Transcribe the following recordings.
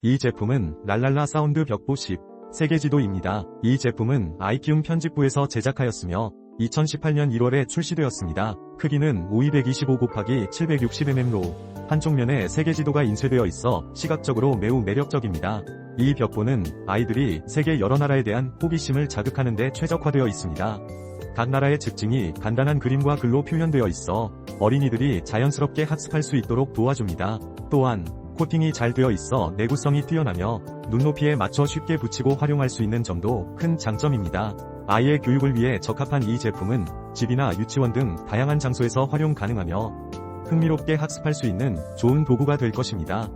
이 제품은 랄랄라 사운드 벽보 10 세계지도입니다. 이 제품은 아이키움 편집부에서 제작하였으며 2018년 1월에 출시되었습니다. 크기는 5225 곱하기 760mm로 한쪽 면에 세계지도가 인쇄되어 있어 시각적으로 매우 매력적입니다. 이 벽보는 아이들이 세계 여러 나라에 대한 호기심을 자극하는 데 최적화되어 있습니다. 각 나라의 특징이 간단한 그림과 글로 표현되어 있어 어린이들이 자연스럽게 학습할 수 있도록 도와줍니다. 또한 코팅이 잘 되어 있어 내구성이 뛰어나며 눈높이에 맞춰 쉽게 붙이고 활용할 수 있는 점도 큰 장점입니다. 아이의 교육을 위해 적합한 이 제품은 집이나 유치원 등 다양한 장소에서 활용 가능하며 흥미롭게 학습할 수 있는 좋은 도구가 될 것입니다.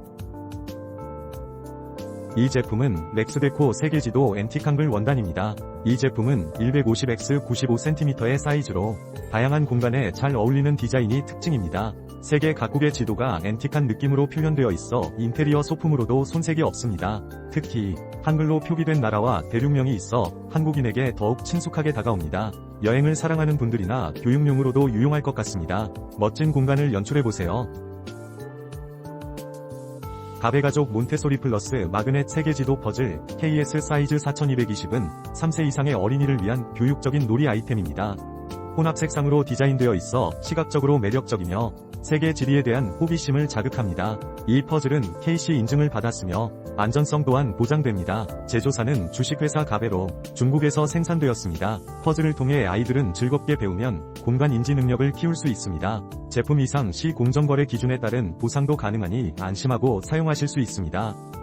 이 제품은 렉스데코 세계지도 앤틱 한글 원단입니다. 이 제품은 150x 95cm의 사이즈로 다양한 공간에 잘 어울리는 디자인이 특징입니다. 세계 각국의 지도가 앤틱한 느낌으로 표현되어 있어 인테리어 소품으로도 손색이 없습니다. 특히 한글로 표기된 나라와 대륙명이 있어 한국인에게 더욱 친숙하게 다가옵니다. 여행을 사랑하는 분들이나 교육용으로도 유용할 것 같습니다. 멋진 공간을 연출해보세요. 가베가족 몬테소리 플러스 마그넷 세계지도 퍼즐 KS 사이즈 4220은 3세 이상의 어린이를 위한 교육적인 놀이 아이템입니다. 혼합 색상으로 디자인되어 있어 시각적으로 매력적이며 세계 지리에 대한 호기심을 자극합니다. 이 퍼즐은 KC 인증을 받았으며 안전성 또한 보장됩니다. 제조사는 주식회사 가베로 중국에서 생산되었습니다. 퍼즐을 통해 아이들은 즐겁게 배우면 공간 인지 능력을 키울 수 있습니다. 제품 이상 시 공정거래 기준에 따른 보상도 가능하니 안심하고 사용하실 수 있습니다.